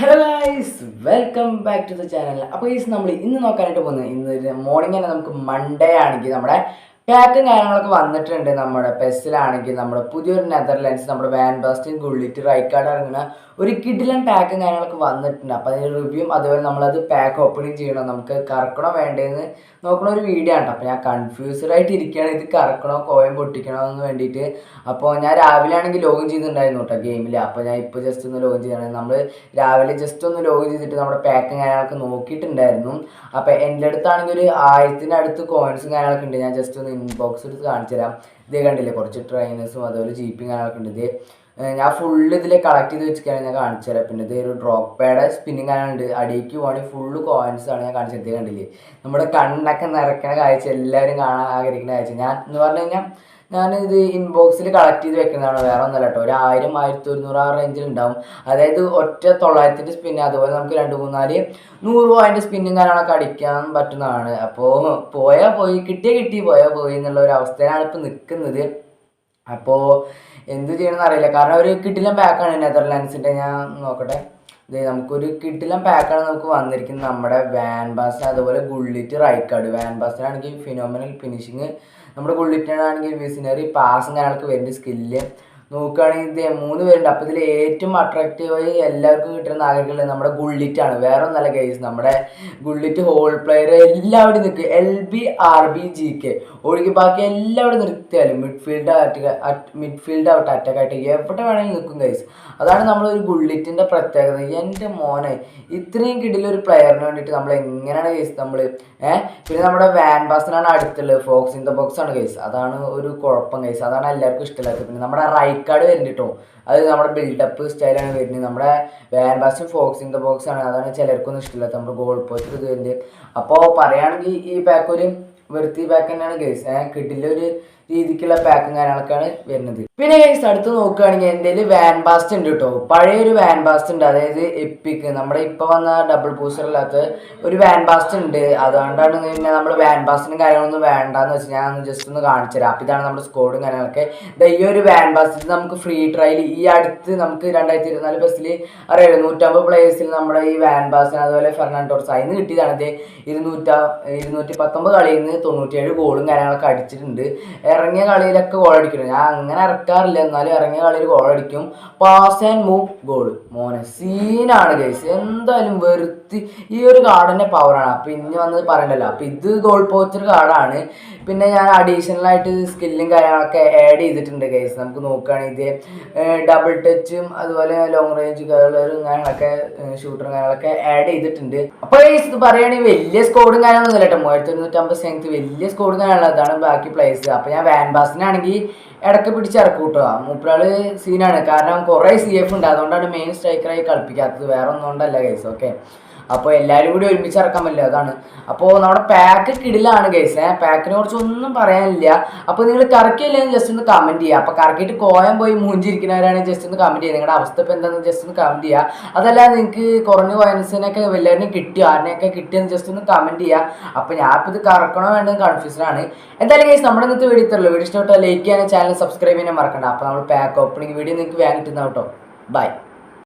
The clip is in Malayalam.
Hello guys welcome back to the channel അപ്പോൾ ഗൈസ് നമ്മൾ ഇന്ന് നോക്കാനായിട്ട് പോകുന്നത് ഇന്ന് മോർണിംഗ് തന്നെ നമുക്ക് മൺഡേ ആണെങ്കിൽ നമ്മുടെ പാക്കും കാര്യങ്ങളൊക്കെ വന്നിട്ടുണ്ട് നമ്മുടെ പെസ്സിലാണെങ്കിൽ നമ്മുടെ പുതിയൊരു നെതർലാൻഡ്സ് നമ്മുടെ വാൻ ബാസ്റ്റിൻ ഗുള്ളിറ്റ് റൈക്കാർഡ് ഇറങ്ങുന്ന ഒരു കിഡിലൻ പാക്കും കാര്യങ്ങളൊക്കെ വന്നിട്ടുണ്ട്. അപ്പോൾ അതിന്റെ റിവ്യൂ അതുപോലെ നമ്മളത് പാക്ക് ഓപ്പണിങ് ചെയ്യണം. നമുക്ക് കറക്കണോ വേണ്ടതെന്ന് നോക്കണ ഒരു വീഡിയോ ആണ്. അപ്പോൾ ഞാൻ കൺഫ്യൂസ്ഡ് ആയിട്ട് ഇരിക്കുകയാണ്. ഇത് കറക്കണോ കോയം പൊട്ടിക്കണോ എന്ന് വേണ്ടിയിട്ട്. അപ്പോൾ ഞാൻ രാവിലെ ആണെങ്കിൽ ലോഗിൻ ചെയ്തിട്ടുണ്ടായിരുന്നു കേട്ടോ ഗെയിമിൽ അപ്പോൾ ഞാൻ ഇപ്പോൾ ജസ്റ്റ് ഒന്ന് ലോഗിൻ ചെയ്യണം നമ്മൾ രാവിലെ ജസ്റ്റ് ഒന്ന് ലോഗിൻ ചെയ്തിട്ട് നമ്മുടെ പാക്കും കാര്യങ്ങളൊക്കെ നോക്കിയിട്ടുണ്ടായിരുന്നു. അപ്പോൾ എന്റെ അടുത്താണെങ്കിൽ ഒരു ആയിരത്തിന്റെ അടുത്ത് കോയിൻസും കാര്യങ്ങളൊക്കെ ഉണ്ട്. ഞാൻ ജസ്റ്റ് ഒന്ന് ഇൻബോക്സ് എടുത്ത് കാണിച്ചു തരാം. ഇതേ കണ്ടില്ലേ കുറച്ച് ട്രെയിനേഴ്സും അതുപോലെ ജീപ്പും കാര്യങ്ങളൊക്കെ ഉണ്ട്. ഇത് ഞാൻ ഫുള്ള് ഇതിൽ കളക്ട് ചെയ്ത് വെച്ചിട്ടാണ് ഞാൻ കാണിച്ചു തരാം. പിന്നെ ഇത് ഒരു ഡ്രോപ്പ് പാഡ് സ്പിന്നിങ് കാര്യങ്ങളുണ്ട് അടിയിലേക്ക് പോകണമെങ്കിൽ ഫുള്ള് കോയിൻസ് ആണ് ഞാൻ കാണിച്ചത് ഇത് കണ്ടില്ലേ? നമ്മുടെ കണ്ണൊക്കെ നിറയ്ക്കണ കാഴ്ച എല്ലാവരും കാണാൻ ആഗ്രഹിക്കുന്ന കാഴ്ച. ഞാൻ എന്ന് പറഞ്ഞു കഴിഞ്ഞാൽ ഞാൻ ഇത് ഇൻബോക്സിൽ കളക്ട് ചെയ്ത് വെക്കുന്നതാണ്. വേറെ ഒന്നല്ല കേട്ടോ. ഒരു ആയിരം ആയിരത്തി ഒരുന്നൂറ് ആ റേഞ്ചിൽ ഉണ്ടാവും. അതായത് ഒറ്റ തൊള്ളായിരത്തിന്റെ സ്പിന്ന് അതുപോലെ നമുക്ക് രണ്ട് മൂന്നാൽ നൂറ് പോയിന്റ് സ്പിന്നും കാര്യങ്ങളൊക്കെ അടിക്കാൻ പറ്റുന്നതാണ്. അപ്പോൾ പോയാൽ പോയി കിട്ടിയ കിട്ടി പോയാൽ പോയി എന്നുള്ള ഒരു അവസ്ഥയിലാണ് ഇപ്പോൾ നിൽക്കുന്നത് അപ്പോൾ എന്ത് ചെയ്യണമെന്ന് അറിയില്ല. കാരണം ഒരു കിട്ടിലും പാക്കാണ് നെതർലാൻഡ്സിന്റെ ഞാൻ നോക്കട്ടെ. ഇത് നമുക്കൊരു കിട്ടിലം പാക്കാണ് നമുക്ക് വന്നിരിക്കുന്നത് നമ്മുടെ വാൻ ബാസ് അതുപോലെ ഗുള്ളിറ്റ് റൈക്കാർഡ് വാൻ ബാസിനാണെങ്കിൽ ഫിനോമിനൽ ഫിനിഷിങ് നമ്മുടെ ബുള്ളറ്റിനാണെങ്കിൽ വിസിനറി പാസും കാര്യങ്ങളൊക്കെ വരുന്ന സ്കില്ല് നോക്കുകയാണെങ്കിൽ ഇത് മൂന്ന് പേരുണ്ട്. അപ്പോൾ ഇതിൽ ഏറ്റവും അട്രാക്റ്റീവായി എല്ലാവർക്കും കിട്ടുന്ന ആഗ്രഹമുള്ളത് നമ്മുടെ ഗുള്ളിറ്റ് ആണ്. വേറെ ഒന്നല്ല കേസ് നമ്മുടെ ഗുള്ളിറ്റ് ഹോൾ പ്ലെയർ എല്ലാവരും നിൽക്കുക L B R B G K ഒഴുകി ബാക്കി എല്ലാവരും നിർത്തിയാലും മിഡ്ഫീൽഡ് മിഡ്ഫീൽഡ് ആവട്ടെ അറ്റാക്ക് ആയിട്ട് എവിടെ വേണമെങ്കിൽ നിൽക്കും ഗൈസ് അതാണ് നമ്മളൊരു ഗുള്ളിറ്റിന്റെ പ്രത്യേകത. എന്റെ മോനെ ഇത്രയും കിടിലൊരു പ്ലെയറിന് വേണ്ടിയിട്ട് നമ്മൾ എങ്ങനെയാണ് കേസ് നമ്മൾ ഏഹ് പിന്നെ നമ്മുടെ വാൻ ബാസിനാണ് അടുത്തുള്ളത്. ഫോക്സ് ഇൻ ദ ബോക്സ് ആണ് കേസ് അതാണ് ഒരു കുഴപ്പം കേസ് അതാണ് എല്ലാവർക്കും ഇഷ്ടമില്ലാത്തത്. പിന്നെ നമ്മുടെ റൈക്കാർഡ് വരുന്നുണ്ട് കേട്ടോ അത് നമ്മുടെ ബിൽഡപ്പ് സ്റ്റൈലാണ് വരുന്നത്. നമ്മുടെ വാൻ ബാസും ഫോക്സ് ഇൻ ദ ബോക്സ് ആണ്. അതാണ് ചിലർക്കൊന്നും ഇഷ്ടമില്ലാത്ത നമ്മുടെ ഗോൾ പോസ്റ്റ് ഇത് വരുന്നത്. അപ്പോൾ പറയുകയാണെങ്കിൽ ഈ പാക്ക് ഒരു വൃത്തി പാക്ക് തന്നെയാണ് കേസ് കിട്ടില്ല ഒരു രീതിക്കുള്ള പാക്കും കാര്യങ്ങളൊക്കെയാണ് വരുന്നത്. പിന്നെ കേസ് അടുത്ത് നോക്കുകയാണെങ്കിൽ എന്റെ കയ്യിൽ വാൻ ബാസ്റ്റ് ഉണ്ട് കേട്ടോ. പഴയൊരു വാൻ ബാസ്റ്റ് ഉണ്ട്. അതായത് എപ്പിക്ക് നമ്മുടെ ഇപ്പോൾ വന്ന ഡബിൾ ബൂസ്റ്റർ അല്ലാത്ത ഒരു വാൻ ബാസ്റ്റ് ഉണ്ട്. അതുകൊണ്ടാണ് പിന്നെ നമ്മൾ വാൻ ബാസ്റ്റിനും കാര്യങ്ങളൊന്നും വേണ്ടെന്ന് വെച്ചാൽ ഞാൻ ജസ്റ്റ് ഒന്ന് കാണിച്ചു തരാം. അപ്പോൾ ഇതാണ് നമ്മുടെ സ്കോഡും കാര്യങ്ങളൊക്കെ. ഈ ഒരു വാൻ ബാസ്റ്റ് നമുക്ക് ഫ്രീ ട്രയൽ ഈ അടുത്ത് നമുക്ക് രണ്ടായിരത്തി ഇരുപത്തിനാല് ബസ്സിൽ അറിയാലോ നൂറ്റമ്പത് പ്ലേയേഴ്സിൽ നമ്മുടെ ഈ വാൻ ബാസ്റ്റിന് അതുപോലെ ഫെർണാണ്ടോർസ് അതിന് കിട്ടിയതാണ് ഇത് ഇരുന്നൂറ്റ ഇരുന്നൂറ്റി പത്തൊമ്പത് കളിയിൽ നിന്ന് തൊണ്ണൂറ്റിയേഴ് ഗോളും കാര്യങ്ങളൊക്കെ അടിച്ചിട്ടുണ്ട്. ഇറങ്ങിയ കളിയിലൊക്കെ ഗോൾ അടിക്കണം ഞാൻ അങ്ങനെ ഇറക്കാറില്ല എന്നാലും ഇറങ്ങിയ കളിയിൽ ഗോൾ അടിക്കും. പാസ് ആൻഡ് മൂവ് ഗോൾ മോനെ സീനാണ് ഗൈസ് എന്തായാലും വെറുത്തി ഈ ഒരു കാർഡിന്റെ പവറാണ് അപ്പം ഇനി വന്നത് പറയണ്ടല്ലോ. അപ്പം ഇത് ഗോൾ പോച്ചർ കാർഡാണ് പിന്നെ ഞാൻ അഡീഷണൽ ആയിട്ട് സ്കില്ലും കാര്യങ്ങളൊക്കെ ആഡ് ചെയ്തിട്ടുണ്ട് ഗൈസ് നമുക്ക് നോക്കുകയാണെങ്കിൽ ഡബിൾ ടച്ചും അതുപോലെ ലോങ് റേഞ്ച് കളറും കാര്യങ്ങളൊക്കെ ഷൂട്ടറും കാര്യങ്ങളൊക്കെ ആഡ് ചെയ്തിട്ടുണ്ട്. അപ്പോൾ ഗൈസ് ഇത് പറയുകയാണെങ്കിൽ വലിയ സ്കോഡും കാര്യങ്ങളൊന്നും കേട്ടോ. മൂവായിരത്തി ഒരുന്നൂറ്റമ്പത് സ്ട്രെങ്ത് വലിയ സ്കോഡും കാര്യങ്ങളുള്ളതാണ് ബാക്കി പ്ലേസ് അപ്പോൾ ഞാൻ വാൻ ബാസിനാണെങ്കിൽ ഇടയ്ക്ക് പിടിച്ചിറക്കും കേട്ടോ മൂപ്പരാൾ സീനാണ് കാരണം കുറേ സി എഫ് ഉണ്ട്. അതുകൊണ്ടാണ് മെയിൻ സ്ട്രൈക്കറായി കളിപ്പിക്കാത്തത്. വേറെ ഒന്നുകൊണ്ടല്ല കേസ് ഓക്കെ അപ്പോൾ എല്ലാവരും കൂടി ഒരുമിച്ച് ഇറക്കാൻ പറ്റില്ല അതാണ്. അപ്പോൾ നമ്മുടെ പാക്ക് കിടിലാണ് ഗൈസ് ഏഹ് പാക്കിനെ കുറിച്ച് ഒന്നും പറയാനില്ല. അപ്പോൾ നിങ്ങൾ കറക്കിയില്ലെങ്കിൽ ജസ്റ്റ് ഒന്ന് കമന്റ് ചെയ്യുക അപ്പോൾ കറക്കിയിട്ട് കോയം പോയി മൂഞ്ചിരിക്കുന്നവരാണെങ്കിൽ ജസ്റ്റ് ഒന്ന് കമന്റ് ചെയ്യുക നിങ്ങളുടെ അവസ്ഥ ഇപ്പോൾ എന്താണെന്ന് ജസ്റ്റ് ഒന്ന് കമന്റ് ചെയ്യുക അതല്ല നിങ്ങൾക്ക് കുറഞ്ഞ വയനസിനൊക്കെ എല്ലാവരും കിട്ടിയോ? ആരിനെയൊക്കെ കിട്ടിയെന്ന് ജസ്റ്റ് ഒന്ന് കമന്റ് ചെയ്യുക അപ്പോൾ ഞാൻ ഇപ്പോൾ ഇത് കറക്കണോ വേണ്ടത് കൺഫ്യൂഷൻ ആണ്. എന്തായാലും ഗൈസ് നമ്മുടെ ഇന്നത്തെ വീഡിയോ ഇത്രയുള്ളൂ വീഡിയോ ഇഷ്ടപ്പെട്ടാൽ ലൈക്ക് ചെയ്യാനും ചാനൽ സബ്സ്ക്രൈബ് ചെയ്യാൻ മറക്കണ്ട. അപ്പോൾ നമ്മൾ പാക്ക് ഓപ്പണിംഗ് വീഡിയോ നിങ്ങൾക്ക് വേഗം കിട്ടുന്ന കേട്ടോ ബൈ